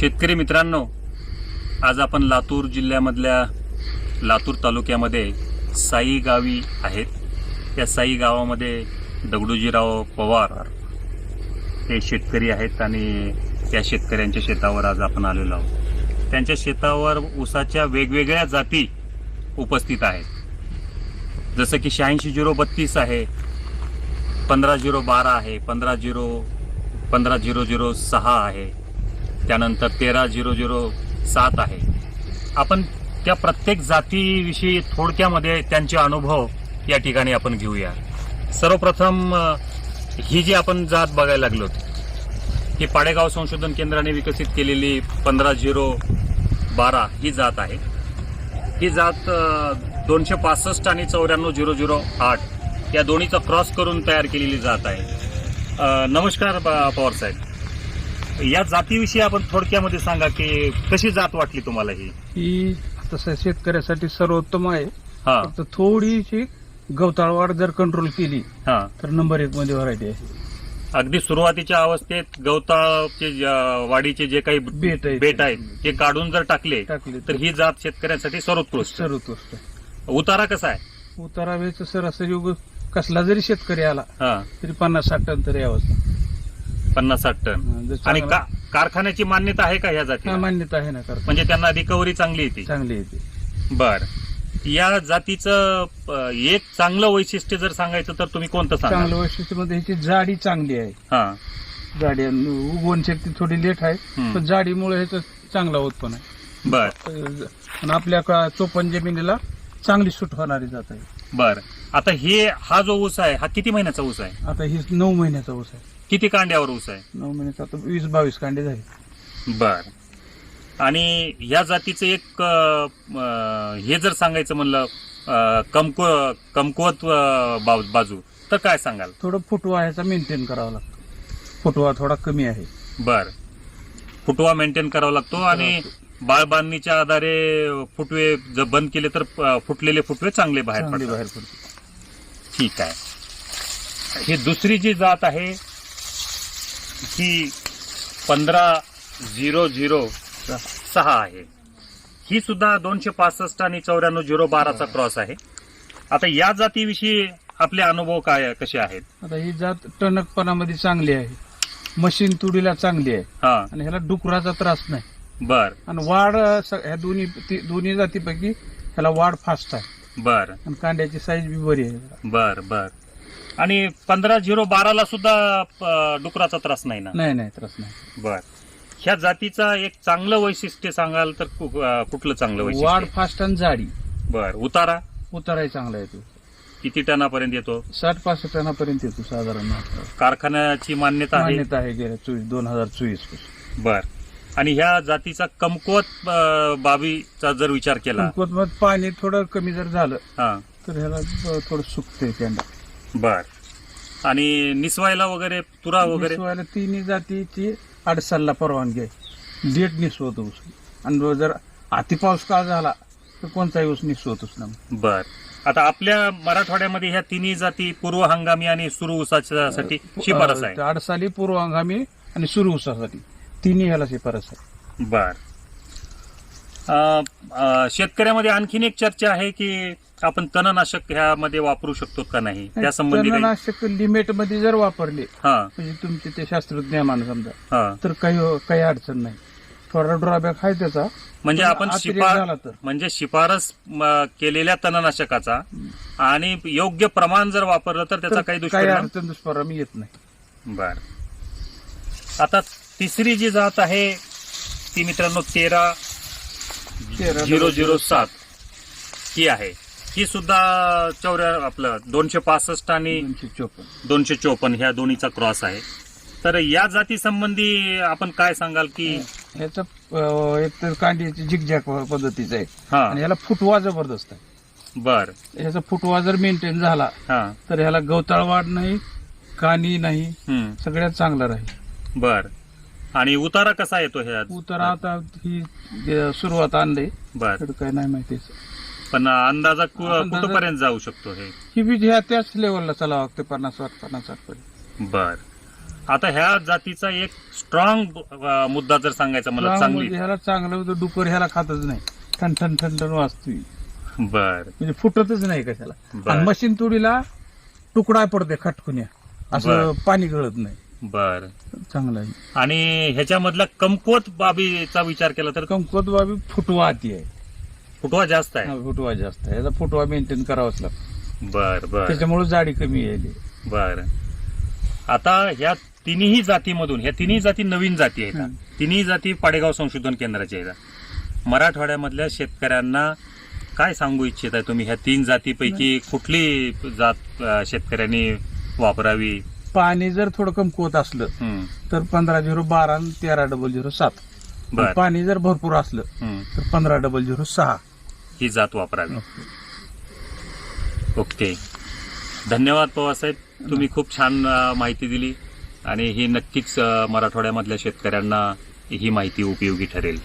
शेतकरी मित्रांनो आज आपण लातूर जिल्ह्यामधल्या लातूर तालुक्यामध्ये साई गावी आहेत. त्या साई गावामध्ये दगडूजीराव पवार हे शेतकरी आहेत आणि त्या शेतकऱ्यांच्या शेतावर आज आपण आलेलो आहोत. त्यांच्या शेतावर ऊसाच्या वेगवेगळ्या जाती उपस्थित आहेत. जसं की शहाऐंशी झिरो बत्तीस आहे पंधरा झिरो बारा आहे पंधरा झिरो पंधरा झिरो झिरो सहा आहे त्यानंतर तेरा झिरो झिरो सात आहे. आपण त्या प्रत्येक जातीविषयी थोडक्यामध्ये त्यांचे अनुभव या ठिकाणी आपण घेऊया. सर्वप्रथम ही जी आपण जात बघायला लागलो ही पाडेगाव संशोधन केंद्राने विकसित केलेली पंधरा झिरो बारा ही जात आहे. ही जात दोनशे पासष्ट आणि चौऱ्याण्णव झिरो झिरो आठ या दोन्हीचा क्रॉस करून तयार केलेली जात आहे. नमस्कार प- पवार साहेब. या जातीविषयी आपण थोडक्यामध्ये सांगा की कशी जात वाटली तुम्हाला ही? ही तसं शेतकऱ्यासाठी सर्वोत्तम आहे. हा. फक्त थोडीशी गवताळ वाढ जर कंट्रोल केली हा. तर नंबर एक मध्ये व्हरायटी आहे. अगदी सुरुवातीच्या अवस्थेत गवताचे ज- वाढीचे जे काही बेट आहेत. बेट आहेत ते काढून जर टाकले टाकले तर ही जात शेतकऱ्यांसाठी सर्वोत्कृष्ट सर्वोत्कृष्ट आहे. उतारा कसा आहे? उतारा वेळेचं सरासरी उग कसला जरी शेतकरी आला हा. तरी पन्नास साठ टन तरी यावं पन्नास साठ टन. जर आणि चांगला- का- कारखान्याची मान्यता आहे का ह्या जाती मान्यता आहे ना करता म्हणजे त्यांना रिकव्हरी चांगली येते. चांगली येते. बर. या जातीचं अ, एक चांगलं वैशिष्ट्य जर सांगायचं तर तुम्ही कोणतं सांगा चांगलं वैशिष्ट्यमध्ये ह्याची जाडी चांगली आहे. हा. जाडी. उगवण शक्ती थोडी लेट आहे हम्म. पण जाडीमुळे ह्याचं चांगला उत्पन्न आहे. बर. आणि आपल्या चोपन्न जमिनीला चांगली सूट होणारी जात आहे. बर. आता हे हा जो ऊस आहे हा किती महिन्याचा ऊस आहे? आता ही नऊ महिन्याचा ऊस आहे. किती कांड्यावर ऊस आहे? नऊ महिन्याचा आता वीस बावीस कांडे झाले. बर. आणि ह्या जातीचं एक अ, अ, हे जर सांगायचं म्हणलं अ, कमकु कमकुवत अ, बाजू- बाजू तर काय सांगाल? थोडं फुटवा ह्याचा मेंटेन करावा लागतो. फुटवा थोडा कमी आहे. बर. फुटवा मेंटेन करावा लागतो आणि बाळबांधणीच्या आधारे फुटवे जर बंद केले तर अ, फुटलेले फुटवे चांगले बाहेर चांगली पडतात. बाहेर पडते ठीक आहे. ही दुसरी जी जात आहे ही पंधरा झिरो झिरो सहा आहे. ही सुद्धा दोनशे पासष्ट आणि चौऱ्याण्णव झिरो बाराचा क्रॉस आहे. आता या जातीविषयी आपले अनुभव काय कसे आहेत? आता ही जात टणकपणामध्ये चांगली आहे. मशीन तुडीला चांगली आहे. हा. आणि ह्याला डुकराचा त्रास नाही. बर. आणि वाढ ह्या दोन्ही दोन्ही जातीपैकी ह्याला वाढ फास्ट आहे. बर. आणि कांड्याची साईज बी बरी आहे. बर बर. आणि पंधरा झिरो बाराला सुद्धा डुकराचा त्रास नाही ना? नाही नाही त्रास नाही. बर. ह्या जातीचा एक चांगलं वैशिष्ट्य सांगाल तर कु- अ, कुठलं चांगलं वाढ वैशिष्ट्य फास्ट आणि जाडी. बर. उतारा? उताराही चांगला येतो. किती टनापर्यंत येतो? साठ पासष्ट टनापर्यंत येतो साधारण. कारखान्याची मान्यता आहे? मान्यता आहे गेल्या चोवीस दोन हजार चोवीस बर. आणि ह्या जातीचा कमकुवत अ, बाबीचा जर विचार केला. मग पाणी थोडं कमी जर झालं हा. तर ह्याला ब- थोडं सुकतंय त्यांना. बर. आणि निसवायला वगैरे तुरा वगैरे? निसवायला तिन्ही जातीची अडसालला परवानगी आहे. लेट निसवत ऊस. आणि जर अति पाऊस काळ झाला तर कोणताही ऊस निसवतच ना बर. आता आपल्या मराठवाड्यामध्ये ह्या तिन्ही जाती पूर्व हंगामी आणि सुरू ऊसासाठी शिफारस आहे. अडसाली पूर्व हंगामी आणि सुरू ऊसासाठी. तिन्ही ह्याला शिफारस आहे. बर. अ, अ, शेतकऱ्यामध्ये आणखीन एक चर्चा आहे की आपण तणनाशक ह्यामध्ये वापरू शकतो का नाही? त्या संबंधी काही- तणनाशक लिमिटमध्ये जर वापरले हा. म्हणजे तुमचे ते शास्त्रज्ञ माना समजा हा. तर काही काही अडचण नाही. थोडा ड्रॉबॅक आहे त्याचा म्हणजे पण आपण अतिरेक शिफार तर. म्हणजे शिफारस म, केलेल्या तणनाशकाचा आणि योग्य प्रमाण जर वापरलं तर त्याचा तर काही काही दुष्परिणाम अडचण दुष्परिणाम येत नाही. बर. आता तिसरी जी जात आहे ती मित्रांनो तेरा तेरा झिरो झिरो सात. ही आहे. ही सुद्धा चौऱ्या आपलं दोनशे पासष्ट आणि दोनशे चोपन्न. ह्या दोन्हीचा क्रॉस आहे. तर या जाती संबंधी आपण काय सांगाल की याचा एक तर कांड्याची झिकझॅक पद्धतीचा आहे. हा. आणि ह्याला फुटवा जबरदस्त आहे. बर. ह्याचा फुटवा जर मेंटेन झाला हा. तर ह्याला गवताळ वाढ नाही कानी नाही सगळ्यात चांगला राहील. बर. आणि उतारा कसा येतो ह्या उतर आता ही अं, सुरुवात आणली. बर. तर काय नाही माहिती. पण अंदाजा कु- अंदाजा- कुठपर्यंत जाऊ शकतो हे? ही बी ह्या त्याच लेवलला चालावं लागते पन्नास वाट पन्नास वाट पर्यंत. बर. आता ह्या जातीचा एक स्ट्रॉंग मुद्दा जर सांगायचा मला चांगली. म्हणजे ह्याला चांगलं होतं डुकर ह्याला खातच नाही. ठण ठण ठण ठण वाजतोय. बर. म्हणजे फुटतच नाही कशाला. बर. आणि मशीन तुडीला तुकडा पडते खटकुन्या असं बर. पाणी गळत नाही. बर. चांगलं आहे. आणि ह्याच्यामधला कमकुवत बाबीचा विचार केला तर? कंकोत बाबी फुटवा आहे. फुटवा जास्त आहे. हा, फुटवा जास्त आहे. याचा फुटवा मेंटेन करावाच लागतो. बर बर. त्याच्यामुळे जाडी कमी यायली बर. आता ह्या तिन्ही जातीमधून ह्या तिन्ही जाती नवीन जाती आहेत. हं. तिन्ही जाती पाडेगाव संशोधन केंद्राच्या आहेत. मराठवाड्यामधल्या शेतकऱ्यांना काय सांगू इच्छित आहे तुम्ही? ह्या तीन जातीपैकी कुठली जात अं, शेतकऱ्यांनी वापरावी? पाणी जर थोडं कमकुवत असलं तर पंधरा झिरो बारा आणि तेरा डबल झिरो सात. बर. पाणी जर भरपूर असलं हं, तर पंधरा डबल झिरो सहा. ही जात वापरावी. ओके. धन्यवाद पवारसाहेब तुम्ही खूप छान अं, माहिती दिली आणि ही नक्कीच अं, मराठवाड्यामधल्या शेतकऱ्यांना ही माहिती उपयोगी ठरेल.